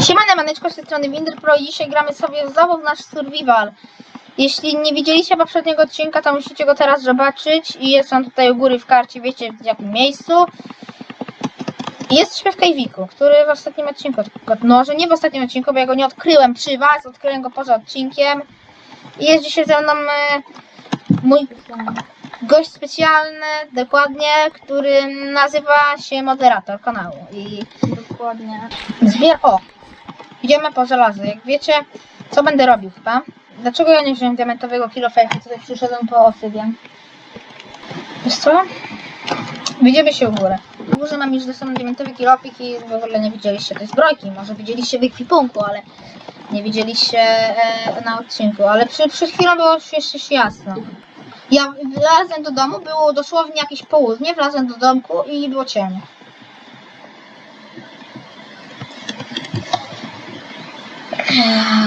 Siemane maneczko z tej strony Winder Pro i dzisiaj gramy sobie znowu w nasz survival. Jeśli nie widzieliście poprzedniego odcinka, to musicie go teraz zobaczyć i jest on tutaj u góry w karcie, wiecie w jakim miejscu. I Jesteśmy w Kajwiku, który w ostatnim odcinku, no że nie w ostatnim odcinku, bo ja go nie odkryłem przy was, odkryłem go poza odcinkiem. I jest dzisiaj ze mną e, mój gość specjalny, dokładnie, który nazywa się moderator kanału. I Dokładnie. Zbier... O! Idziemy po żelazo. Jak wiecie, co będę robił chyba? Dlaczego ja nie wziąłem diamentowego kilofejka? Tutaj przyszedłem po obsydian. Wiesz co? Widzimy się u górę. W górze mam już sobą diamentowy kilofik i w ogóle nie widzieliście tej zbrojki. Może widzieliście w ekwipunku, ale nie widzieliście e, na odcinku. Ale przy, przed chwilą było już jeszcze jasno. Ja wlazłem do domu, było dosłownie jakieś południe, wlazłem do domku i było ciemno.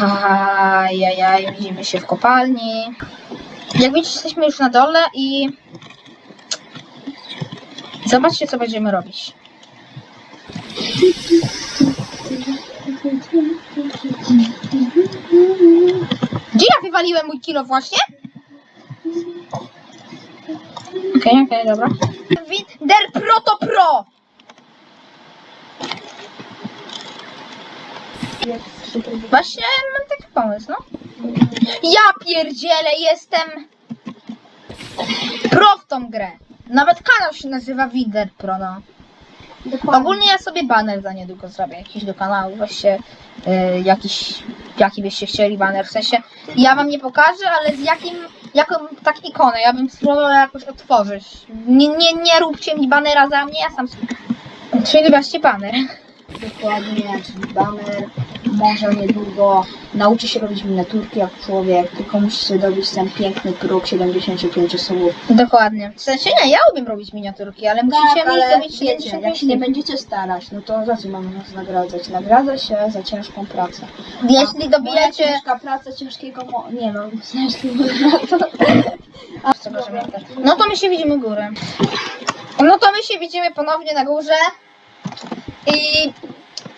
Ajajaj, widzimy się w kopalni. Jak widzicie, jesteśmy już na dole i zobaczcie, co będziemy robić. Gdzie ja wywaliłem mój kilo właśnie? Okej, okej, dobra. Winder Pro to Pro! Właśnie mam taki pomysł, no. Ja pierdzielę, jestem pro w tą grę. Nawet kanał się nazywa Winder Pro, no. Ogólnie ja sobie banner za niedługo zrobię, jakiś do kanału, właśnie y, jakiś, jaki byście chcieli banner, w sensie ja wam nie pokażę, ale z jakim, jaką tak ikonę, ja bym spróbowała jakoś otworzyć. Nie, nie, nie róbcie mi banera za mnie, ja sam sobie... Czyli banner. Dokładnie, czyli baner może niedługo nauczy się robić miniaturki jak człowiek, tylko musi sobie dobić ten piękny próg 75 słów. Dokładnie. W sensie nie, ja umiem robić miniaturki, ale musicie mi Tak, ale zrobić wiecie, 75 jak się nie będziecie starać, no to za co mamy nas nagradzać? Nagradza się za ciężką pracę. Jeśli Moja dobijecie... ciężka praca ciężkiego mo... Nie no, ciężkiego A, przepraszam, ja też. No to my się widzimy górę. No to my się widzimy ponownie na górze. I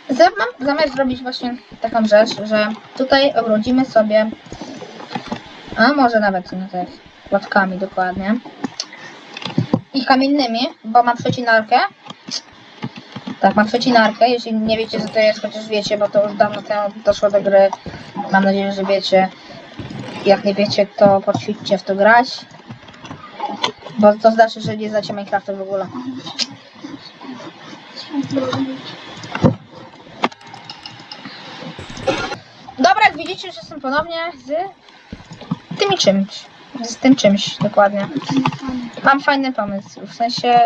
za- mam zamiar zrobić właśnie taką rzecz, że tutaj obrodzimy sobie, a może nawet no tak, płatkami dokładnie. I kamiennymi, bo mam przecinarkę. Tak, mam przecinarkę, jeśli nie wiecie co to jest, chociaż wiecie, bo to już dawno temu doszło do gry. Mam nadzieję, że wiecie. Jak nie wiecie, to poćwiczcie w to grać. Bo to znaczy, że nie znacie Minecrafta w ogóle. Jak widzicie, już jestem ponownie z tymi czymś. Z tym czymś, dokładnie. Mam fajny pomysł, w sensie,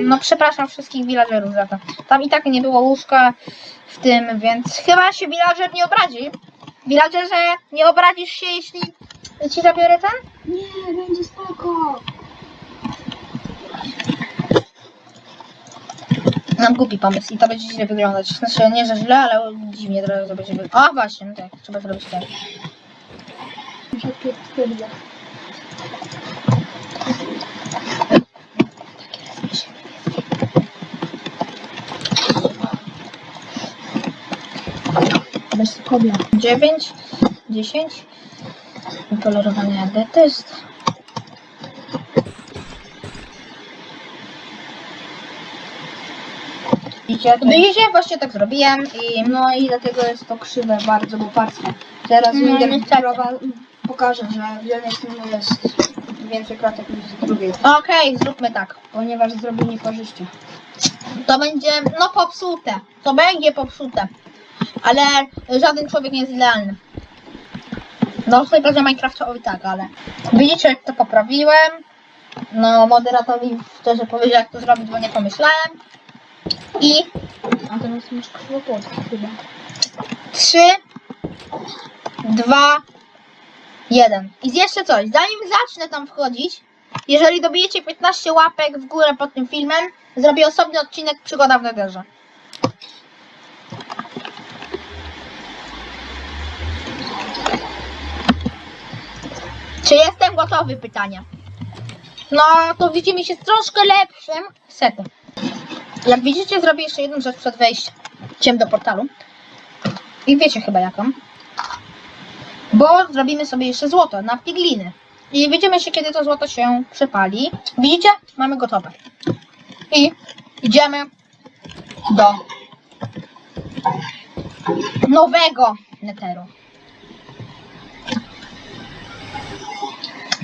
no przepraszam wszystkich villagerów za to. Tam i tak nie było łóżka w tym, więc chyba się villager nie obrazi. Villagerze, nie obrazisz się, jeśli ci zabiorę ten? Nie, będzie spoko. Mam głupi pomysł i to będzie źle wyglądać. Znaczy nie, że źle, ale dziwnie to będzie wyglądać. O właśnie, no tak, trzeba zrobić tak. Bez kobla. 9, 10. Wypolerowane Widzicie, widzicie, właśnie tak zrobiłem i No i dlatego jest to krzywe bardzo, bo patrzcie. Teraz No, Winger niestety. pokaże, że w jednej stronie jest więcej kratek niż z drugiej. okej, zróbmy tak. Ponieważ zrobił niekorzyści. To będzie, no popsute. To będzie popsute. Ale żaden człowiek nie jest idealny. No, w tej grze Minecraftowi tak, ale... Widzicie, jak to poprawiłem. No, moderatorowi szczerze powiedział, jak to zrobić, bo nie pomyślałem. I A teraz masz kłopotki chyba. 3, 2, 1. I jeszcze coś, zanim zacznę tam wchodzić, jeżeli dobijecie 15 łapek w górę pod tym filmem, zrobię osobny odcinek Przygoda w Netherze. Czy jestem gotowy? Pytanie. No, to widzimy się z troszkę lepszym setem. Jak widzicie, zrobię jeszcze jedną rzecz przed wejściem do portalu. I wiecie chyba jaką. Bo zrobimy sobie jeszcze złoto na pigliny. I widzimy się, kiedy to złoto się przepali. Widzicie? Mamy gotowe. I idziemy do nowego neteru.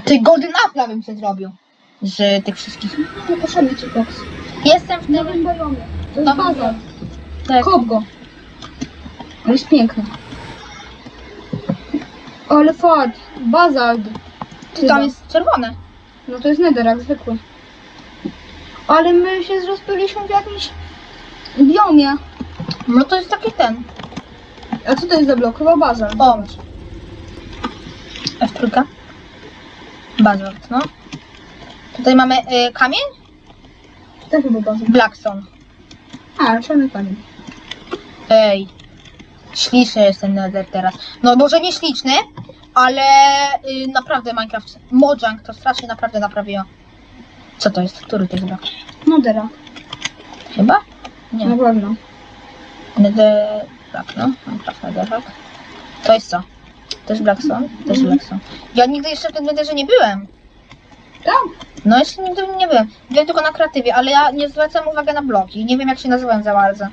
Ty Golden Apple bym się zrobił z tych wszystkich. Nie potrzebny ci koks. Jestem w tym... Nowym bojomie. To jest Nowym baza. bojomie. Tak. Kop go. Ale jest piękny. Ale fad. Bazalt. Ty tam jest czerwone. No to jest nether, zwykły. Ale my się rozpyliśmy w jakimś biomie. No to jest taki ten. A co to jest za blok? Chyba bazalt. O. F3. Bazalt, no. Tutaj mamy y, kamień? To chyba bazalt. Blackstone. A, czarny kamień. Ej. Śliczny jest ten nether teraz. No może nie śliczny, ale y, naprawdę Minecraft. Mojang to strasznie naprawdę naprawiło. Co to jest? Który to jest blok? Nodera. Chyba? Nie. Na pewno. Nether... Tak, no. Minecraft nether, To jest co? To jest Blackstone? To jest Mhm. Blackstone. Ja nigdy jeszcze w tym netherze nie byłem. Tak. No jeszcze nigdy nie byłem. Byłem tylko na kreatywie, ale ja nie zwracam uwagi na bloki. Nie wiem jak się nazywają za bardzo.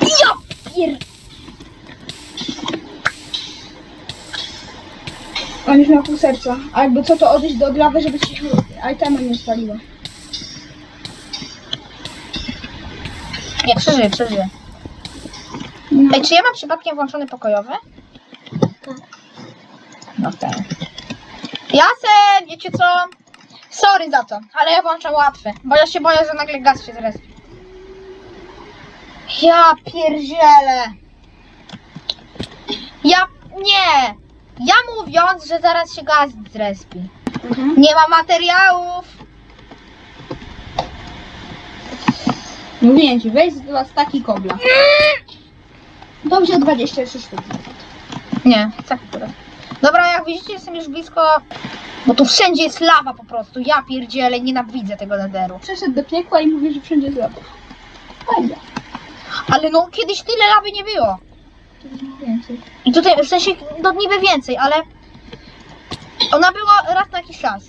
Ja pier... On już miał pół serca. A jakby co to odejść do lawy, żeby ci się itemy nie spaliło. Nie, przeżyję, przeżyję. No. Ej, czy ja mam przypadkiem włączony pokojowy? Tak. No tak. Jasne, wiecie co? Sorry za to, ale ja włączam łatwy, bo ja się boję, że nagle gaz się zrespi. Ja pierdzielę. Ja, nie. Ja mówiąc, że zaraz się gaz zrespi. Mhm. Nie ma materiałów. Mówiłem ci, weź z was taki kobla. To wziął 23 sztuki. Nie, tak akurat. Dobra, jak widzicie, jestem już blisko. Bo tu wszędzie jest lawa po prostu. Ja pierdzielę, nienawidzę tego nederu. Przeszedł do piekła i mówi, że wszędzie jest lawa. Fajnie. Ale no, kiedyś tyle lawy nie było. Więcej. I tutaj, w sensie, no niby więcej, ale ona była raz na jakiś czas.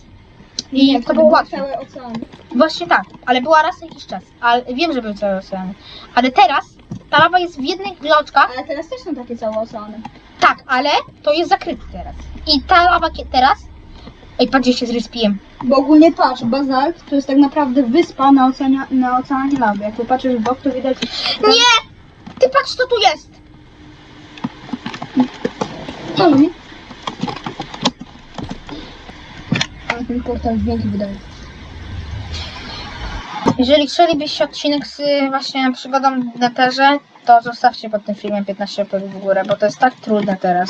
I to wtedy było były łatwe. Całe oceany. Właśnie tak, ale była raz na jakiś czas. Ale wiem, że były całe oceany. Ale teraz ta lawa jest w jednych bloczkach. Ale teraz też są takie całe oceany. Tak, ale to jest zakryte teraz. I ta lawa kie- teraz. Ej, patrzcie, się zrespiłem. Bo ogólnie patrz, bazalt to jest tak naprawdę wyspa na, oceanie, na oceanie lawy. Jak popatrzysz w bok, to widać... Nie! Ty patrz, co tu jest! Robi? Ale ten portal dźwięki wydaje. Jeżeli chcielibyście odcinek z y, właśnie przygodą w neterze, to zostawcie pod tym filmem 15 łapek w górę, bo to jest tak trudne teraz.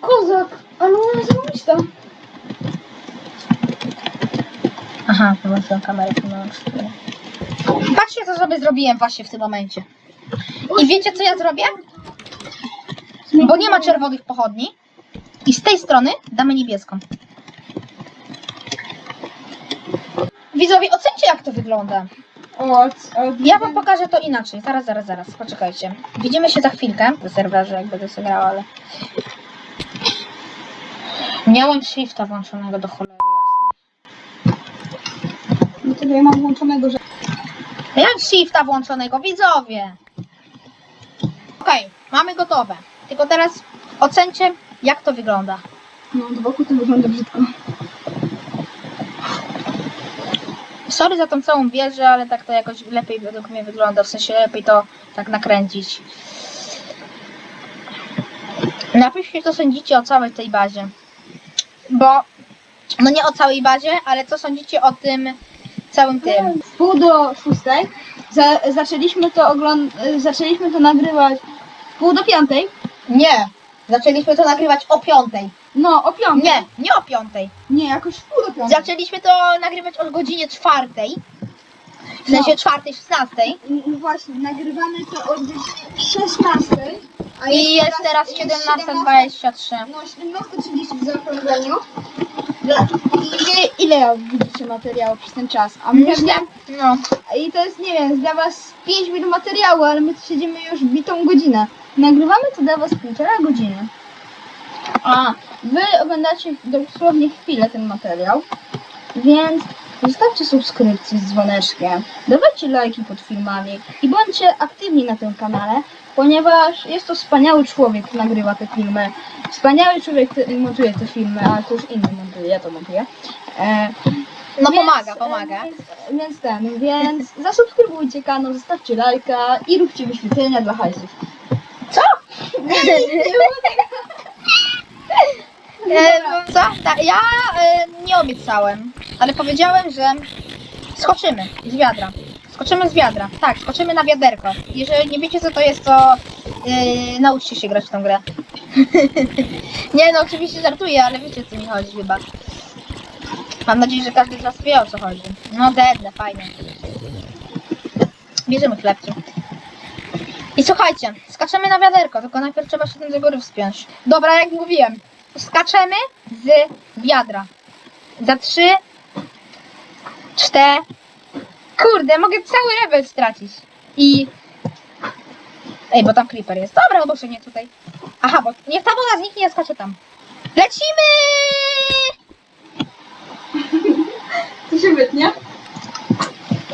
Kozak! Ale ona jest zarobista. Aha, wyłączyłem kamerę, filmową cztery. Patrzcie, co sobie zrobiłem właśnie w tym momencie. I wiecie, co ja zrobię? Bo nie ma czerwonych pochodni. I z tej strony damy niebieską. Widzowie, ocencie, jak to wygląda. O, o, Ja wam pokażę to inaczej. Zaraz, zaraz, zaraz. Poczekajcie. Widzimy się za chwilkę. Do serwerze, jak będę sobie grała, ale... Miałem shifta włączonego do cholery jasnej. No to ja mam włączonego, że... Jak shifta włączonego, widzowie? Okej, mamy gotowe. Tylko teraz ocencie, jak to wygląda. No, do boku to wygląda brzydko. Sorry za tą całą wieżę, ale tak to jakoś lepiej według mnie wygląda. W sensie lepiej to tak nakręcić. Napiszcie, co sądzicie o całej tej bazie. Bo, no nie o całej bazie, ale co sądzicie o tym całym tym. W pół do szóstej za, zaczęliśmy to ogląd... zaczęliśmy to nagrywać w pół do piątej. Nie, zaczęliśmy to nagrywać o piątej. No, o piątej. Nie, nie o piątej. Nie, jakoś w pół do piątej. Zaczęliśmy to nagrywać o godzinie czwartej. W sensie No. czwartej, szesnastej. I- i Właśnie, nagrywamy to od 16. A I jest teraz jest 17.23. No, 17.30 w zaokrągleniu. I- Ile widzicie materiału przez ten czas? A my Myślę, pewnie, no. i to jest, nie wiem, dla was 5 minut materiału, ale my tu siedzimy już bitą godzinę. Nagrywamy to dla was półtora godziny. A wy oglądacie dosłownie chwilę ten materiał, więc zostawcie subskrypcję z dzwoneczkiem, dawajcie lajki pod filmami i bądźcie aktywni na tym kanale, ponieważ jest to wspaniały człowiek, który nagrywa te filmy. Wspaniały człowiek, który montuje te filmy, ale to już inny montuje, ja to montuję. E, No więc, pomaga, e, pomaga. Więc, więc ten, więc zasubskrybujcie kanał, zostawcie lajka i róbcie wyświetlenia dla hajsów. Co? E, co? Ta, ja e, nie obiecałem, ale powiedziałem, że skoczymy z wiadra. Skoczymy z wiadra. Tak, skoczymy na wiaderko. Jeżeli nie wiecie co to jest, to e, nauczcie się grać w tą grę. nie no, oczywiście żartuję, ale wiecie co mi chodzi chyba. Mam nadzieję, że każdy z was wie o co chodzi. No dedne, fajnie. Bierzemy chlebki. I słuchajcie, skaczemy na wiaderko, tylko najpierw trzeba się tym do góry wspiąć. Dobra, jak mówiłem, skaczemy z wiadra. Za trzy, cztery. Kurde, mogę cały level stracić. I. Ej, bo tam creeper jest. Dobra, oboże nie tutaj. Aha, bo niech ta woda zniknie, ja skaczę tam. Lecimy! To się wytnie?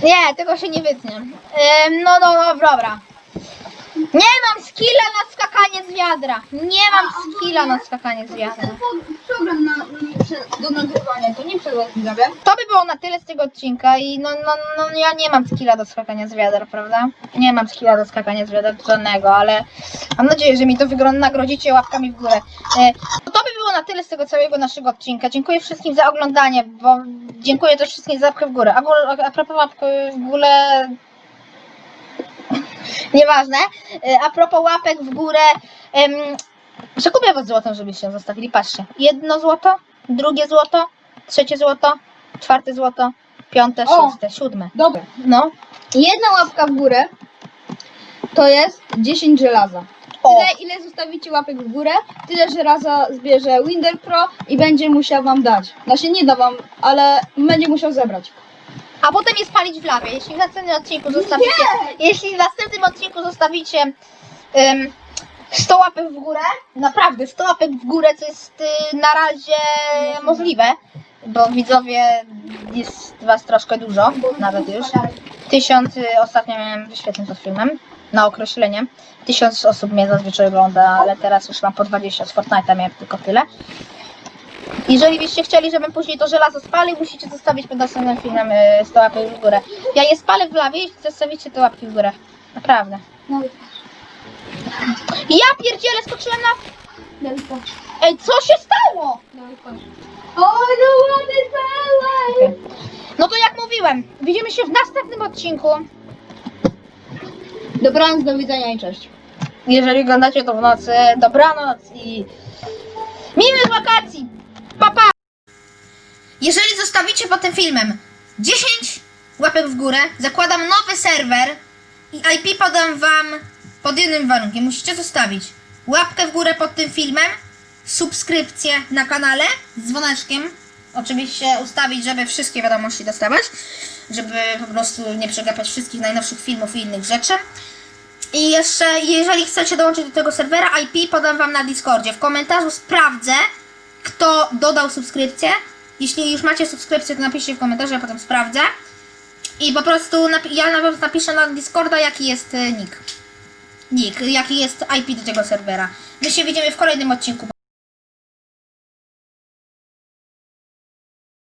Nie, tego się nie wytnie. Ym, no, no, no, dobra. Nie mam skilla na skakanie z wiadra. Nie mam skilla na skakanie z wiadra. program na, do nagrywania, to nie was widzowie. To by było na tyle z tego odcinka i no, no, no ja nie mam skilla do skakania z wiadra, prawda? Nie mam skilla do skakania z wiadra żadnego, ale mam nadzieję, że mi to wygląda, nagrodzicie łapkami w górę. E, to by było na tyle z tego całego naszego odcinka. Dziękuję wszystkim za oglądanie, bo dziękuję też wszystkim za łapkę w górę. A, a propos łapki w górę... Nieważne. E, A propos łapek w górę, przekupię was złotem, żebyście zostawili. Patrzcie, jedno złoto, drugie złoto, trzecie złoto, czwarte złoto, piąte, O! szóste, siódme. Dobra. No. Jedna łapka w górę to jest 10 żelaza. Tyle ile zostawicie łapek w górę, tyle żelaza zbierze Winder Pro i będzie musiał wam dać. Znaczy nie da wam, ale będzie musiał zebrać. A potem je spalić w lawie. Jeśli w następnym odcinku zostawicie, jeśli w następnym odcinku zostawicie um, 100 łapek w górę, naprawdę 100 łapek w górę, co jest y, na razie możliwe, bo widzowie jest was troszkę dużo, nawet już. Tysiąc, y, ostatnio miałem wyświetleń pod filmem, na określenie. Tysiąc osób mnie zazwyczaj ogląda, ale teraz już mam po 20 z Fortnite'a, miałem tylko tyle. Jeżeli byście chcieli, żebym później to żelazo spalił, musicie zostawić pod następnym filmem y, 100 łapek w górę. Ja je spalę w lawie i zostawicie te łapki w górę. Naprawdę. No Ja pierdzielę, skoczyłem na... Dawid, patrz. Ej, co się stało? Dawid, patrz. O, no ładny. No to jak mówiłem, widzimy się w następnym odcinku. Dobranoc, do widzenia i cześć. Jeżeli oglądacie to w nocy, dobranoc i miłych wakacji. Jeżeli zostawicie pod tym filmem 10 łapek w górę, zakładam nowy serwer i IP podam wam pod jednym warunkiem. Musicie zostawić łapkę w górę pod tym filmem, subskrypcję na kanale z dzwoneczkiem. Oczywiście ustawić, żeby wszystkie wiadomości dostawać, żeby po prostu nie przegapiać wszystkich najnowszych filmów i innych rzeczy. I jeszcze, jeżeli chcecie dołączyć do tego serwera, IP podam wam na Discordzie. W komentarzu sprawdzę, kto dodał subskrypcję. Jeśli już macie subskrypcję, to napiszcie w komentarzu, ja potem sprawdzę. I po prostu ja nawet napiszę na Discorda, jaki jest e, nick. Nick, jaki jest IP do tego serwera. My się widzimy w kolejnym odcinku.